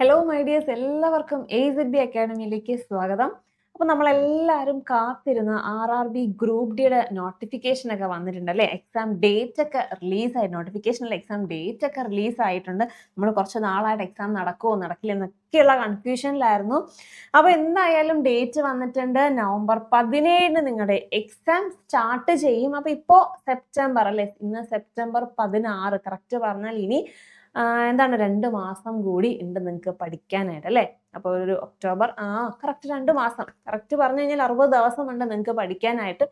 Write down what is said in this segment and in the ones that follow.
Hello my എല്ലാവർക്കും A Z B അക്കാഡമിയിലേക്ക് സ്വാഗതം. അപ്പോൾ നമ്മളെല്ലാവരും കാത്തിരുന്ന ആർ ആർ ബി ഗ്രൂപ്പ് ഡിയുടെ നോട്ടിഫിക്കേഷൻ ഒക്കെ വന്നിട്ടുണ്ട് അല്ലേ? എക്സാം ഡേറ്റ് ഒക്കെ റിലീസ് ആയി. നോട്ടിഫിക്കേഷനിൽ എക്സാം ഡേറ്റ് ഒക്കെ റിലീസ് ആയിട്ടുണ്ട്. നമ്മൾ കുറച്ച് നാളായിട്ട് എക്സാം നടക്കുമോ നടക്കില്ല എന്നൊക്കെയുള്ള കൺഫ്യൂഷനിലായിരുന്നു അപ്പോൾ എന്തായാലും ഡേറ്റ് വന്നിട്ടുണ്ട്. നവംബർ പതിനേഴിന് നിങ്ങളുടെ എക്സാം സ്റ്റാർട്ട് ചെയ്യും. അപ്പോൾ ഇപ്പോൾ സെപ്റ്റംബർ അല്ലേ? ഇന്ന് സെപ്റ്റംബർ പതിനാറ്. കറക്റ്റ് പറഞ്ഞാൽ ഇനി എന്താണ് രണ്ട് മാസം കൂടി ഉണ്ട് നിങ്ങൾക്ക് പഠിക്കാനായിട്ട് അല്ലേ? അപ്പോൾ ഒരു ഒക്ടോബർ ആ കറക്റ്റ് രണ്ട് മാസം. കറക്റ്റ് പറഞ്ഞു കഴിഞ്ഞാൽ അറുപത് ദിവസം ഉണ്ട് നിങ്ങൾക്ക് പഠിക്കാനായിട്ട്.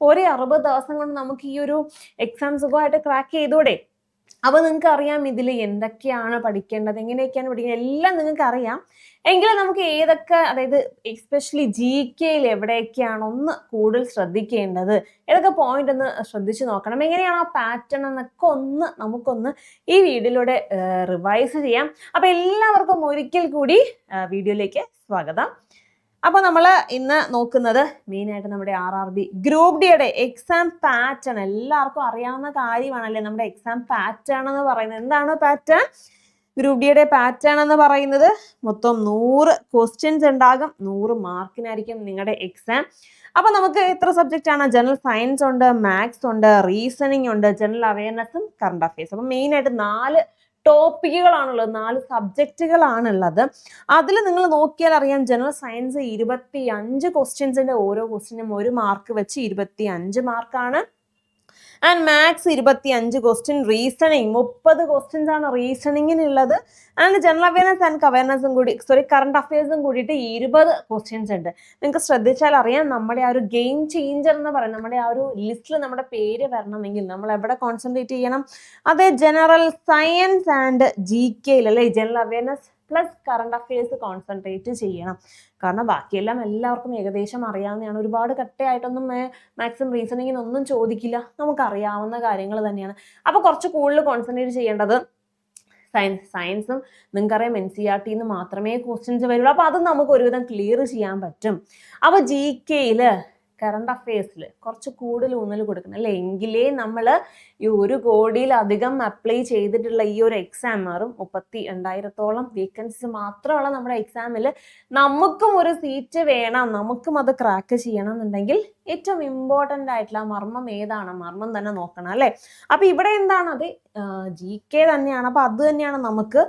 ഒരു അറുപത് ദിവസം കൊണ്ട് നമുക്ക് ഈ ഒരു എക്സാം സുഖമായിട്ട് ക്രാക്ക് ചെയ്തൂടെ? അപ്പോൾ നിങ്ങൾക്ക് അറിയാം ഇതിൽ എന്തൊക്കെയാണ് പഠിക്കേണ്ടത് എങ്ങനെയൊക്കെയാണ് പഠിക്കേണ്ടത് എല്ലാം നിങ്ങൾക്ക് അറിയാം എങ്കിലും നമുക്ക് ഏതൊക്കെ അതായത് എസ്പെഷ്യലി ജി കെയിൽ എവിടെയൊക്കെയാണ് ഒന്ന് കൂടുതൽ ശ്രദ്ധിക്കേണ്ടത് ഏതൊക്കെ പോയിന്റ് ഒന്ന് ശ്രദ്ധിച്ചു നോക്കണം എങ്ങനെയാണ് ആ പാറ്റേൺ എന്നൊക്കെ ഒന്ന് നമുക്കൊന്ന് ഈ വീഡിയോയിലൂടെ റിവൈസ് ചെയ്യാം. അപ്പോൾ എല്ലാവർക്കും ഒരിക്കൽ കൂടി വീഡിയോയിലേക്ക് സ്വാഗതം. അപ്പോൾ നമ്മൾ ഇന്ന് നോക്കുന്നത് മെയിനായിട്ട് നമ്മുടെ ആർ ആർ ബി ഗ്രൂപ്പ് ഡിയുടെ എക്സാം പാറ്റേൺ എല്ലാവർക്കും അറിയാവുന്ന കാര്യമാണല്ലേ നമ്മുടെ എക്സാം പാറ്റേൺ എന്ന് പറയുന്നത്. എന്താണ് പാറ്റേൺ ഗ്രൂപ്പ് ഡിയുടെ പാറ്റേൺ എന്ന് പറയുന്നത് മൊത്തം നൂറ് ക്വസ്റ്റ്യൻസ് ഉണ്ടാകും. നൂറ് മാർക്കിനായിരിക്കും നിങ്ങളുടെ എക്സാം അപ്പോൾ നമുക്ക് എത്ര സബ്ജക്റ്റ് ആണ്? ജനറൽ സയൻസ് ഉണ്ട് മാത്സ് ഉണ്ട് റീസണിങ് ഉണ്ട് ജനറൽ അവയർനെസ്സും കറണ്ട് അഫയേഴ്സ് അപ്പം മെയിനായിട്ട് നാല് ടോപ്പിക്കുകളാണുള്ളത് നാല് സബ്ജക്റ്റുകളാണുള്ളത്. അതിൽ നിങ്ങൾ നോക്കിയാൽ അറിയാം ജനറൽ സയൻസ് ഇരുപത്തി അഞ്ച് ക്വസ്റ്റ്യൻസിന്റെ ഓരോ ക്വസ്റ്റ്യനും ഒരു മാർക്ക് വെച്ച് ഇരുപത്തി അഞ്ച് മാർക്കാണ് ആൻഡ് മാത്സ് ഇരുപത്തി അഞ്ച് ക്വസ്റ്റ്യൻ റീസണിങ് മുപ്പത് ക്വസ്റ്റ്യൻസ് ആണ് റീസണിങ്ങിനുള്ളത് ആൻഡ് ജനറൽ അവയർനെസ് ആൻഡ് അവയർനെസ്സും കൂടി സോറി കറണ്ട് അഫയേഴ്സും കൂടിയിട്ട് ഇരുപത് ക്വസ്റ്റ്യൻസ് ഉണ്ട്. നിങ്ങൾക്ക് ശ്രദ്ധിച്ചാൽ അറിയാം നമ്മുടെ ആ ഒരു ഗെയിം ചേഞ്ചർ എന്ന് പറയുന്നത് നമ്മുടെ ആ ഒരു ലിസ്റ്റിൽ നമ്മുടെ പേര് വരണമെങ്കിൽ നമ്മൾ എവിടെ കോൺസെൻട്രേറ്റ് ചെയ്യണം? അതെ ജനറൽ സയൻസ് ആൻഡ് ജി കെയിൽ അല്ലെ? General awareness plus current affairs concentrate ചെയ്യണം. കാരണം ബാക്കിയെല്ലാം എല്ലാവർക്കും ഏകദേശം അറിയാവുന്നതാണ്. ഒരുപാട് കട്ടയായിട്ടൊന്നും മാക്സിമം റീസണിങ്ങിനൊന്നും ചോദിക്കില്ല. നമുക്ക് അറിയാവുന്ന കാര്യങ്ങൾ തന്നെയാണ്. അപ്പോൾ കുറച്ച് കൂടുതൽ കോൺസെൻട്രേറ്റ് ചെയ്യേണ്ടത് സയൻസ് സയൻസും നിങ്ങൾക്കറിയാം എൻ സി ആർ ടിന്ന് മാത്രമേ ക്വസ്റ്റ്യൻസ് വരുള്ളൂ. അപ്പോൾ അത് നമുക്ക് ഒരുവിധം ക്ലിയർ ചെയ്യാൻ പറ്റും. അപ്പോൾ ജി കെയിൽ കറണ്ട് അഫയേഴ്സിൽ കുറച്ച് കൂടുതൽ ഊന്നൽ കൊടുക്കണം. അല്ലേ? എങ്കിലേ നമ്മൾ ഈ ഒരു കോടിയിലധികം അപ്ലൈ ചെയ്തിട്ടുള്ള ഈ ഒരു എക്സാം മാറും മുപ്പത്തി രണ്ടായിരത്തോളം വേക്കൻസീസ് മാത്രമുള്ള നമ്മുടെ എക്സാമിൽ നമുക്കും ഒരു സീറ്റ് വേണം. നമുക്കും അത് ക്രാക്ക് ചെയ്യണം എന്നുണ്ടെങ്കിൽ ഏറ്റവും ഇമ്പോർട്ടന്റ് ആയിട്ടുള്ള മർമ്മം ഏതാണ്? മർമ്മം തന്നെ നോക്കണം അല്ലേ? അപ്പോൾ ഇവിടെ എന്താണ്? അത് ജി കെ തന്നെയാണ്. അപ്പോൾ അത് തന്നെയാണ് നമുക്ക്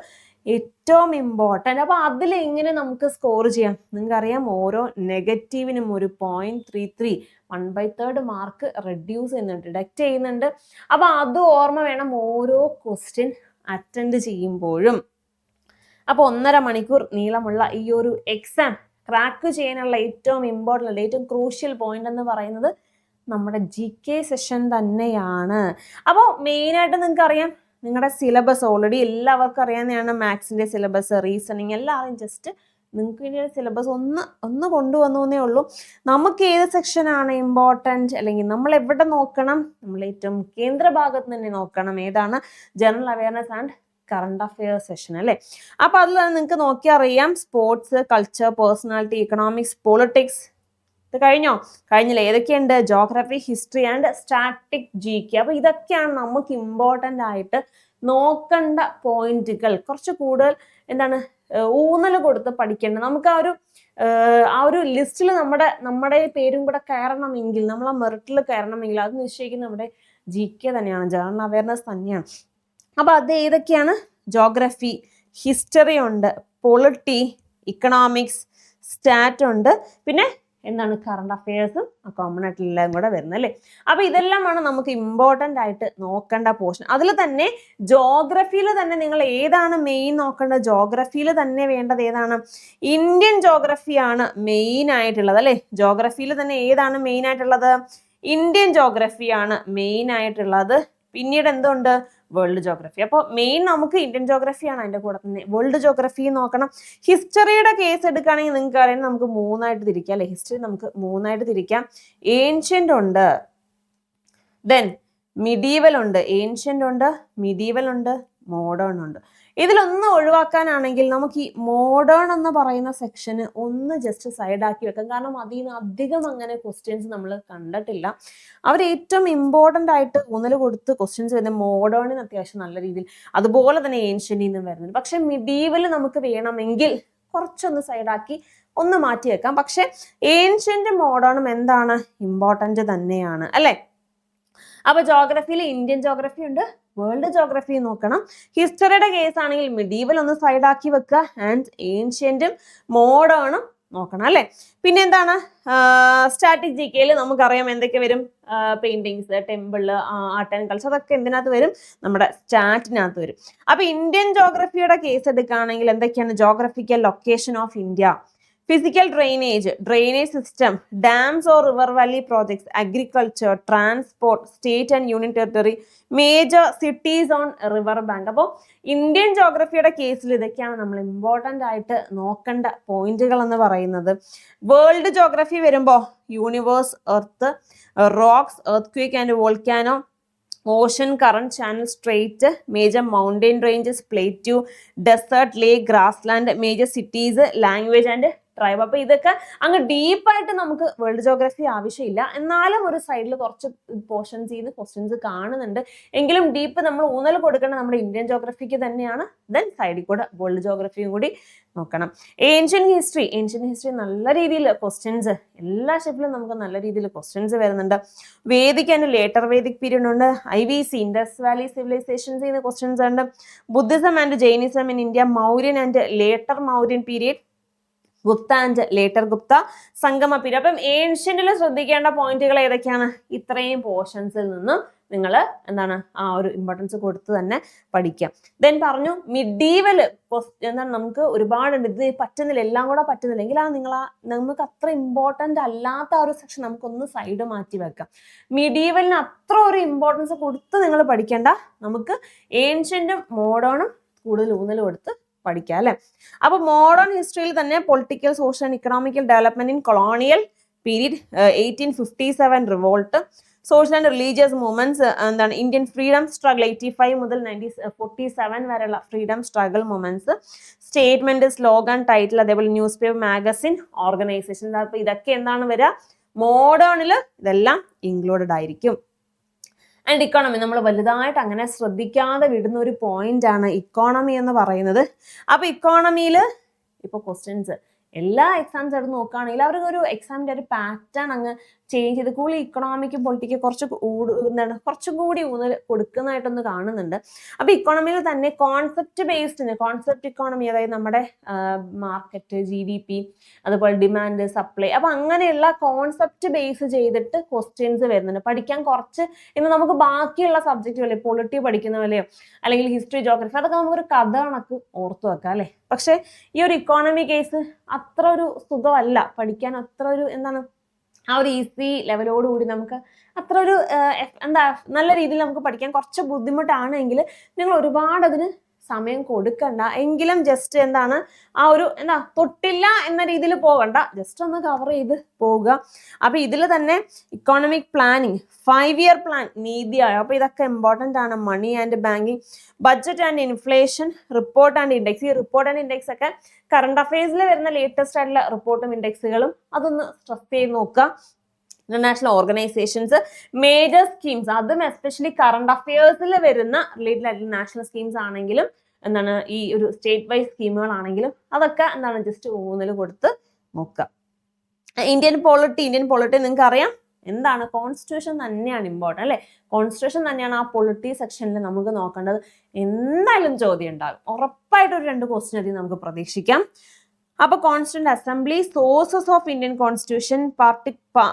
ഏറ്റവും ഇമ്പോർട്ടന്റ് അപ്പോൾ അതിൽ എങ്ങനെ നമുക്ക് സ്കോർ ചെയ്യാം? നിങ്ങൾക്കറിയാം ഓരോ നെഗറ്റീവിനും ഒരു point three three one by third mark reduce ചെയ്യുന്നുണ്ട് ഡിഡക്റ്റ് ചെയ്യുന്നുണ്ട്. അപ്പോൾ അത് ഓർമ്മ വേണം ഓരോ ക്വസ്റ്റ്യൻ അറ്റൻഡ് ചെയ്യുമ്പോഴും. അപ്പോൾ ഒന്നര മണിക്കൂർ നീളമുള്ള ഈ ഒരു എക്സാം ക്രാക്ക് ചെയ്യാനുള്ള ഏറ്റവും ഇമ്പോർട്ടന്റ് ഏറ്റവും ക്രൂഷ്യൽ പോയിന്റ് എന്ന് പറയുന്നത് നമ്മുടെ ജി കെ സെഷൻ തന്നെയാണ്. അപ്പോൾ മെയിനായിട്ട് നിങ്ങൾക്ക് അറിയാം നിങ്ങളുടെ സിലബസ് ഓൾറെഡി എല്ലാവർക്കും അറിയാവുന്നതാണ് മാത്സിന്റെ സിലബസ് റീസണിങ് എല്ലാവരും ജസ്റ്റ് നിങ്ങൾക്ക് വേണ്ടിയുള്ള സിലബസ് ഒന്ന് ഒന്ന് കൊണ്ടുവന്നു ഉള്ളൂ. നമുക്ക് ഏത് സെക്ഷനാണ് ഇമ്പോർട്ടന്റ് അല്ലെങ്കിൽ നമ്മൾ എവിടെ നോക്കണം? നമ്മൾ ഏറ്റവും കേന്ദ്ര ഭാഗത്ത് തന്നെ നോക്കണം. ഏതാണ്? General awareness and current affairs session അല്ലേ? അപ്പോൾ അതിൽ നിങ്ങൾക്ക് നോക്കിയാൽ അറിയാം sports culture personality economics politics ഇത് കഴിഞ്ഞോ? കഴിഞ്ഞില്ല? ഏതൊക്കെയുണ്ട്? Geography history and static G K അപ്പൊ ഇതൊക്കെയാണ് നമുക്ക് ഇമ്പോർട്ടന്റ് ആയിട്ട് നോക്കേണ്ട പോയിന്റുകൾ കുറച്ച് കൂടുതൽ എന്താണ് ഊന്നൽ കൊടുത്ത് പഠിക്കേണ്ടത് നമുക്ക് ആ ഒരു ആ ഒരു ലിസ്റ്റിൽ നമ്മുടെ നമ്മുടെ പേരും കൂടെ കയറണമെങ്കിൽ നമ്മൾ ആ മെറിറ്റിൽ കയറണമെങ്കിൽ അത് നിശ്ചയിക്കുന്ന നമ്മുടെ ജി കെ തന്നെയാണ്. ജനറൽ അവയർനെസ് തന്നെയാണ്. അപ്പൊ അത് ഏതൊക്കെയാണ്? ജോഗ്രഫി ഹിസ്റ്ററി ഉണ്ട്. പൊളിറ്റി ഇക്കണോമിക്സ് സ്റ്റാറ്റ് ഉണ്ട്. പിന്നെ എന്താണ് കറണ്ട് അഫയേഴ്സും കോമൺ ആയിട്ടുള്ള കൂടെ വരുന്നത് അല്ലേ? അപ്പൊ ഇതെല്ലാമാണ് നമുക്ക് ഇമ്പോർട്ടന്റ് ആയിട്ട് നോക്കേണ്ട പോർഷൻ അതിൽ തന്നെ ജോഗ്രഫിയിൽ തന്നെ നിങ്ങൾ ഏതാണ് മെയിൻ നോക്കേണ്ടത്? ജോഗ്രഫിയിൽ തന്നെ വേണ്ടത് ഏതാണ്? ഇന്ത്യൻ ജോഗ്രഫിയാണ് മെയിൻ ആയിട്ടുള്ളത് അല്ലേ? ജോഗ്രഫിയിൽ തന്നെ ഏതാണ് മെയിൻ ആയിട്ടുള്ളത്? ഇന്ത്യൻ ജോഗ്രഫിയാണ് മെയിൻ ആയിട്ടുള്ളത്. പിന്നീട് എന്തുണ്ട്? വേൾഡ് ജോഗ്രഫി അപ്പോൾ മെയിൻ നമുക്ക് ഇന്ത്യൻ ജോഗ്രഫിയാണ് അതിന്റെ കൂടെ തന്നെ. വേൾഡ് ജോഗ്രഫി നോക്കണം. ഹിസ്റ്ററിയുടെ കേസ് എടുക്കുകയാണെങ്കിൽ നിങ്ങൾക്ക് അറിയാം നമുക്ക് മൂന്നായിട്ട് തിരിക്കാം അല്ലെ? ഹിസ്റ്ററി നമുക്ക് മൂന്നായിട്ട് തിരിക്കാം. ഏൻഷ്യന്റ് ഉണ്ട്. ദെൻ മിഡീവൽ ഉണ്ട്. ഏൻഷ്യന്റ് ഉണ്ട് മിഡീവൽ ഉണ്ട് മോഡേൺ ഉണ്ട്. ഇതിലൊന്ന് ഒഴിവാക്കാനാണെങ്കിൽ നമുക്ക് ഈ മോഡേൺ എന്ന് പറയുന്ന സെക്ഷന് ഒന്ന് ജസ്റ്റ് സൈഡാക്കി വെക്കാം. കാരണം അതിൽ നിന്ന് അധികം അങ്ങനെ ക്വസ്റ്റ്യൻസ് നമ്മൾ കണ്ടിട്ടില്ല. അവർ ഏറ്റവും ഇമ്പോർട്ടന്റ് ആയിട്ട് ഊന്നൽ കൊടുത്ത് ക്വസ്റ്റ്യൻസ് വരുന്നത് മോഡേണിന് അത്യാവശ്യം നല്ല രീതിയിൽ അതുപോലെ തന്നെ ഏൻഷ്യനിൽ നിന്നും വരുന്നുണ്ട്. പക്ഷെ മിഡീവൽ നമുക്ക് വേണമെങ്കിൽ കുറച്ചൊന്ന് സൈഡാക്കി ഒന്ന് മാറ്റി വെക്കാം. പക്ഷെ ഏൻഷ്യന്റ് മോഡേണും എന്താണ്? ഇമ്പോർട്ടന്റ് തന്നെയാണ് അല്ലേ? അപ്പൊ ജോഗ്രഫിയിൽ ഇന്ത്യൻ ജോഗ്രഫി ഉണ്ട്. വേൾഡ് ജോഗ്രഫി നോക്കണം. ഹിസ്റ്ററിയുടെ കേസ് ആണെങ്കിൽ മിഡീവൽ ഒന്ന് സൈഡാക്കി വെക്കുക. ആൻഡ് ഏൻഷ്യന്റും മോഡേണും നോക്കണം അല്ലേ? പിന്നെ എന്താണ്? സ്റ്റാറ്റിക് ജി കെയിൽ നമുക്കറിയാം എന്തൊക്കെ വരും? Paintings temple art and culture അതൊക്കെ എന്തിനകത്ത് വരും? നമ്മുടെ സ്റ്റാറ്റിനകത്ത് വരും. അപ്പൊ ഇന്ത്യൻ ജോഗ്രഫിയുടെ കേസ് എടുക്കുകയാണെങ്കിൽ എന്തൊക്കെയാണ്? Geographical location of India physical drainage drainage system dams or river valley projects agriculture transport state and union territory major cities on river bank അപ്പോൾ Indian ജോഗ്രഫിയുടെ കേസിൽ ഇതൊക്കെയാണ് നമ്മൾ ഇമ്പോർട്ടന്റ് ആയിട്ട് നോക്കേണ്ട പോയിന്റുകൾ എന്ന് പറയുന്നത്. വേൾഡ് ജോഗ്രഫി വരുമ്പോൾ universe earth rocks earthquake and volcano ocean current channel strait major mountain ranges plateau desert lake grassland major cities language and tribe അപ്പൊ ഇതൊക്കെ അങ്ങ് ഡീപ്പായിട്ട് നമുക്ക് വേൾഡ് ജോഗ്രഫി ആവശ്യമില്ല. എന്നാലും ഒരു സൈഡിൽ കുറച്ച് പോർഷൻസ് ചെയ്ത് ക്വസ്റ്റ്യൻസ് കാണുന്നുണ്ട്. എങ്കിലും ഡീപ്പ് നമ്മൾ ഊന്നൽ കൊടുക്കേണ്ടത് നമ്മുടെ ഇന്ത്യൻ ജോഗ്രഫിക്ക് തന്നെയാണ്. ദെൻ സൈഡിൽ കൂടെ വേൾഡ് ജോഗ്രഫിയും കൂടി നോക്കണം. ഏൻഷ്യൻ ഹിസ്റ്ററി ഏൻഷ്യൻ ഹിസ്റ്ററി നല്ല രീതിയിൽ ക്വസ്റ്റ്യൻസ് എല്ലാ ഷെപ്പിലും നമുക്ക് നല്ല രീതിയിൽ ക്വസ്റ്റ്യൻസ് വരുന്നുണ്ട്. Vedic and later Vedic period ഉണ്ട്. I V C Indus valley civilizations ചെയ്യുന്ന ക്വസ്റ്റ്യൻസ് ഉണ്ട്. Buddhism and Jainism in India Mauryan and later Mauryan period Gupta and later Gupta Sangam period അപ്പം ഏൻഷ്യന്റിൽ ശ്രദ്ധിക്കേണ്ട പോയിന്റുകൾ ഏതൊക്കെയാണ്? ഇത്രയും പോർഷൻസിൽ നിന്നും നിങ്ങൾ എന്താണ് ആ ഒരു ഇമ്പോർട്ടൻസ് കൊടുത്ത് തന്നെ പഠിക്കാം ദെൻ പറഞ്ഞു മിഡീവൽ എന്താണ് നമുക്ക് ഒരുപാടുണ്ട്. ഇത് പറ്റുന്നില്ല എല്ലാം കൂടെ പറ്റുന്നില്ല. എങ്കിൽ ആ നിങ്ങൾ ആ നമുക്ക് അത്ര ഇമ്പോർട്ടന്റ് അല്ലാത്ത ആ ഒരു സെക്ഷൻ നമുക്കൊന്ന് സൈഡ് മാറ്റി വെക്കാം. മിഡീവലിന് അത്ര ഒരു ഇമ്പോർട്ടൻസ് കൊടുത്ത് നിങ്ങൾ പഠിക്കേണ്ട നമുക്ക് ഏൻഷ്യന്റും മോഡേണും കൂടുതൽ ഊന്നൽ കൊടുത്ത് പഠിക്കാം അല്ലെ? അപ്പൊ മോഡേൺ ഹിസ്റ്ററിയിൽ തന്നെ political social and economical development in colonial period eighteen fifty seven revolt social and religious movements എന്താണ് Indian freedom struggle eighty five മുതൽ നയന്റി ഫോർട്ടി സെവൻ വരെയുള്ള freedom struggle movements statement slogan title അതേപോലെ newspaper magazine organisation അപ്പൊ ഇതൊക്കെ എന്താണ് വരിക മോഡേണിൽ ഇതെല്ലാം included ആയിരിക്കും. ആൻഡ് ഇക്കോണമി നമ്മൾ വലുതായിട്ട് അങ്ങനെ ശ്രദ്ധിക്കാതെ വിടുന്ന ഒരു പോയിന്റ് ആണ് ഇക്കോണമി എന്ന് പറയുന്നത്. അപ്പൊ ഇക്കോണമിയിൽ ഇപ്പൊ ക്വസ്റ്റ്യൻസ് എല്ലാ എക്സാംസ് എടുത്ത് നോക്കുകയാണെങ്കിൽ അവർക്ക് ഒരു എക്സാമിന്റെ ഒരു പാറ്റേൺ അങ്ങ് ചേഞ്ച് ചെയ്ത് കൂടുതൽ ഇക്കണോമിക്ക് പൊളിറ്റിക്ക് കുറച്ച് എന്താണ് കുറച്ചും കൂടി ഊന്നൽ കൊടുക്കുന്നതായിട്ടൊന്ന് കാണുന്നുണ്ട്. അപ്പൊ ഇക്കോണമിയിൽ തന്നെ കോൺസെപ്റ്റ് ബേസ്ഡ് കോൺസെപ്റ്റ് ഇക്കോണമി അതായത് നമ്മുടെ മാർക്കറ്റ് ജി ഡി പി അതുപോലെ ഡിമാൻഡ് സപ്ലൈ അപ്പൊ അങ്ങനെയുള്ള കോൺസെപ്റ്റ് ബേസ് ചെയ്തിട്ട് ക്വസ്റ്റ്യൻസ് വരുന്നുണ്ട്. പഠിക്കാൻ കുറച്ച് ഇന്ന് നമുക്ക് ബാക്കിയുള്ള സബ്ജക്റ്റുകളെ പൊളിറ്റി പഠിക്കുന്ന പോലെയോ അല്ലെങ്കിൽ ഹിസ്റ്ററി ജോഗ്രഫി അതൊക്കെ നമുക്കൊരു കഥ കണക്ക് ഓർത്തു വെക്കാം അല്ലേ? പക്ഷെ ഈ ഒരു ഇക്കോണമി കേസ് അത്ര ഒരു സുഖമല്ല. പഠിക്കാൻ അത്ര ഒരു എന്താണ് ആ ഒരു ഈസി ലെവലോടുകൂടി നമുക്ക് അത്ര ഒരു എന്താ നല്ല രീതിയിൽ നമുക്ക് പഠിക്കാൻ കുറച്ച് ബുദ്ധിമുട്ടാണെങ്കിൽ നിങ്ങൾ ഒരുപാട് അതിന് സമയം കൊടുക്കണ്ട. എങ്കിലും ജസ്റ്റ് എന്താണ് ആ ഒരു എന്താ തൊട്ടില്ല എന്ന രീതിയിൽ പോകണ്ട ജസ്റ്റ് ഒന്ന് കവർ ചെയ്ത് പോവുക. അപ്പൊ ഇതിൽ തന്നെ economic planning five year plan നീതിയായ? അപ്പൊ ഇതൊക്കെ ഇമ്പോർട്ടന്റ് ആണ്. Money and banking budget and inflation report and index ഈ റിപ്പോർട്ട് ആൻഡ് ഇൻഡെക്സ് ഒക്കെ കറണ്ട് അഫയേഴ്സിൽ വരുന്ന ലേറ്റസ്റ്റ് ആയിട്ടുള്ള റിപ്പോർട്ടും ഇൻഡെക്സുകളും അതൊന്ന് സ്ട്രെസ് ചെയ്ത് നോക്കുക. ഇന്റർനാഷണൽ ഓർഗനൈസേഷൻസ് മേജർ സ്കീംസ് അതും എസ്പെഷ്യലി കറണ്ട് അഫയേഴ്സിൽ വരുന്ന റിലേറ്റഡ് ആയിട്ടുള്ള നാഷണൽ സ്കീംസ് ആണെങ്കിലും എന്താണ് ഈ ഒരു സ്റ്റേറ്റ് വൈസ് സ്കീമുകളാണെങ്കിലും അതൊക്കെ എന്താണ് ജസ്റ്റ് ഊന്നൽ കൊടുത്ത് നോക്കുക. ഇന്ത്യൻ പോളിറ്റി ഇന്ത്യൻ പോളിറ്റി നിങ്ങൾക്ക് അറിയാം എന്താണ്? കോൺസ്റ്റിറ്റ്യൂഷൻ തന്നെയാണ് ഇമ്പോർട്ടന്റ് അല്ലേ? കോൺസ്റ്റിറ്റ്യൂഷൻ തന്നെയാണ് ആ പൊളിറ്റി സെക്ഷനിൽ നമുക്ക് നോക്കേണ്ടത്. എന്തായാലും ചോദ്യം ഉണ്ടാകും. ഉറപ്പായിട്ട് ഒരു രണ്ട് ക്വസ്റ്റ്യൻ അധികം നമുക്ക് പ്രതീക്ഷിക്കാം. അപ്പൊ constitute assembly sources of Indian constitution party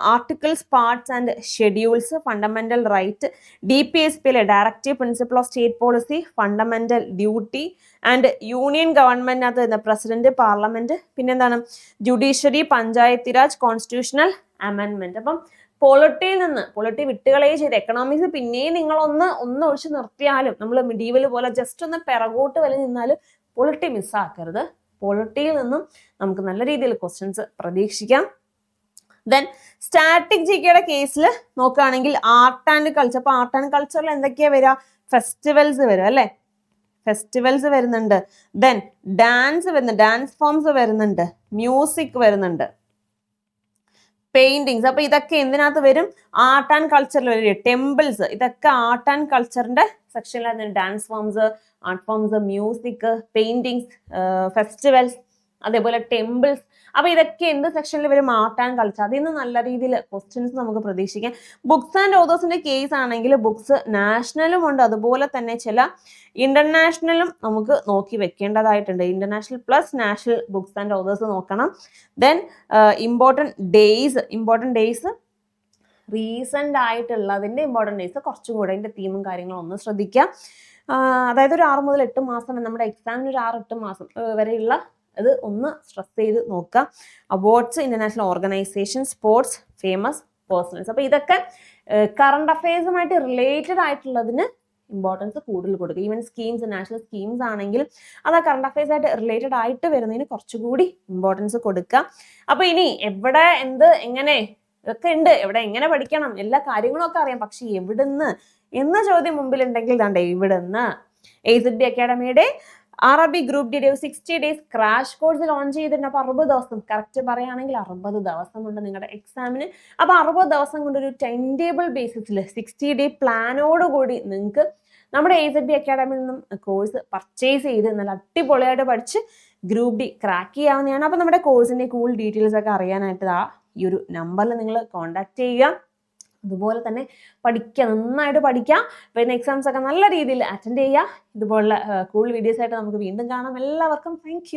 articles parts and schedules fundamental right D P S പിയിലെ directive principle of state policy fundamental duty and union ഗവൺമെന്റിനകത്ത് വരുന്ന പ്രസിഡന്റ് പാർലമെന്റ് പിന്നെന്താണ്? ജുഡീഷ്യറി പഞ്ചായത്തി രാജ് കോൺസ്റ്റിറ്റ്യൂഷണൽ അമെൻമെന്റ് അപ്പം പൊളിറ്റിയിൽ നിന്ന് പൊളിറ്റി വിട്ടുകളേ ചെയ്ത് എക്കണോമിക്സ് പിന്നെയും നിങ്ങളൊന്ന് ഒന്ന് ഒഴിച്ച് നിർത്തിയാലും നമ്മൾ മിഡീവൽ പോലെ ജസ്റ്റ് ഒന്ന് പിറകോട്ട് വലി നിന്നാലും പൊളിറ്റി മിസ്സാക്കരുത് പൊളിറ്റിയിൽ നിന്നും നമുക്ക് നല്ല രീതിയിൽ ക്വസ്റ്റ്യൻസ് പ്രതീക്ഷിക്കാം. ദെൻ സ്റ്റാറ്റിക് ജി കെയുടെ കേസിൽ നോക്കുകയാണെങ്കിൽ ആർട്ട് ആൻഡ് കൾച്ചർ അപ്പൊ ആർട്ട് ആൻഡ് കൾച്ചറിൽ എന്തൊക്കെയാ വരിക? ഫെസ്റ്റിവൽസ് വരും അല്ലേ? ഫെസ്റ്റിവൽസ് വരുന്നുണ്ട്. ദെൻ ഡാൻസ് വരുന്നുണ്ട് ഡാൻസ് ഫോംസ് വരുന്നുണ്ട്. മ്യൂസിക് വരുന്നുണ്ട്. പെയിന്റിങ്സ് അപ്പൊ ഇതൊക്കെ എന്തിനകത്ത് വരും? ആർട്ട് ആൻഡ് കൾച്ചറിൽ വരും. ടെമ്പിൾസ് ഇതൊക്കെ ആർട്ട് ആൻഡ് കൾച്ചറിന്റെ സെക്ഷനിലാണ് dance forms art forms music paintings festivals അതേപോലെ ടെമ്പിൾസ് അപ്പൊ ഇതൊക്കെ എന്ത് സെക്ഷനിൽ ഇവർ മാറ്റാൻ കൾച്ചർ അതിൽ നിന്ന് നല്ല രീതിയിൽ ക്വസ്റ്റ്യൻസ് നമുക്ക് പ്രതീക്ഷിക്കാം. ബുക്സ് ആൻഡ് ഓതേഴ്സിന്റെ കേസ് ആണെങ്കിൽ ബുക്സ് നാഷണലും ഉണ്ട്. അതുപോലെ തന്നെ ചില ഇന്റർനാഷണലും നമുക്ക് നോക്കി വെക്കേണ്ടതായിട്ടുണ്ട്. International plus national books and authors നോക്കണം. Then important days important days recent ആയിട്ടുള്ളതിന്റെ important days കുറച്ചും കൂടെ അതിന്റെ തീമും കാര്യങ്ങളും ഒന്ന് ശ്രദ്ധിക്കുക അതായത് ഒരു ആറ് മുതൽ എട്ട് മാസം നമ്മുടെ എക്സാമിന് ഒരു ആറ് എട്ട് മാസം വരെയുള്ള ഇത് ഒന്ന് സ്ട്രെസ് ചെയ്ത് നോക്കുക. Awards international organisation sports famous personals അപ്പോൾ ഇതൊക്കെ കറണ്ട് അഫയേഴ്സുമായിട്ട് റിലേറ്റഡ് ആയിട്ടുള്ളതിന് ഇമ്പോർട്ടൻസ് കൂടുതൽ കൊടുക്കുക. ഈവൻ സ്കീംസ് നാഷണൽ സ്കീംസ് ആണെങ്കിൽ അത് ആ കറണ്ട് അഫയേഴ്സ് ആയിട്ട് റിലേറ്റഡ് ആയിട്ട് വരുന്നതിന് കുറച്ചുകൂടി ഇമ്പോർട്ടൻസ് കൊടുക്കുക. അപ്പോൾ ഇനി എവിടെ എന്ത് എങ്ങനെ ഇതൊക്കെ ഉണ്ട് എവിടെ എങ്ങനെ പഠിക്കണം? എല്ലാ കാര്യങ്ങളും ഒക്കെ അറിയാം. പക്ഷെ എവിടുന്ന്? എന്ന ചോദ്യം മുമ്പിലുണ്ടെങ്കിൽ ഇതാണ്ടേ ഇവിടുന്ന്. A Z B അക്കാഡമിയുടെ R R B group D sixty days crash course launch ചെയ്തിട്ടുണ്ട്. അപ്പോൾ അറുപത് ദിവസം. കറക്റ്റ് പറയുകയാണെങ്കിൽ അറുപത് ദിവസം കൊണ്ട് നിങ്ങളുടെ എക്സാമിന് അപ്പോൾ അറുപത് ദിവസം കൊണ്ട് ഒരു ടൈം ടേബിൾ ബേസിസിൽ സിക്സ്റ്റി ഡേ പ്ലാനോട് കൂടി നിങ്ങൾക്ക് നമ്മുടെ എ സെഡ് ബി അക്കാഡമിയിൽ നിന്നും കോഴ്സ് പർച്ചേസ് ചെയ്ത് നല്ല അടിപൊളിയായിട്ട് പഠിച്ച് ഗ്രൂപ്പ് ഡി ക്രാക്ക് ചെയ്യാവുന്നതാണ്. അപ്പോൾ നമ്മുടെ കോഴ്സിന്റെ കൂടുതൽ ഡീറ്റെയിൽസ് ഒക്കെ അറിയാനായിട്ട് ആ ഈ ഒരു നമ്പറിൽ നിങ്ങൾ കോൺടാക്ട് ചെയ്യുക. അതുപോലെ തന്നെ പഠിക്കുക നന്നായിട്ട് പഠിക്കുക. പിന്നെ എക്സാംസ് ഒക്കെ നല്ല രീതിയിൽ അറ്റൻഡ് ചെയ്യുക. ഇതുപോലുള്ള കൂൾ വീഡിയോസ് ആയിട്ട് നമുക്ക് വീണ്ടും കാണാം. എല്ലാവർക്കും താങ്ക്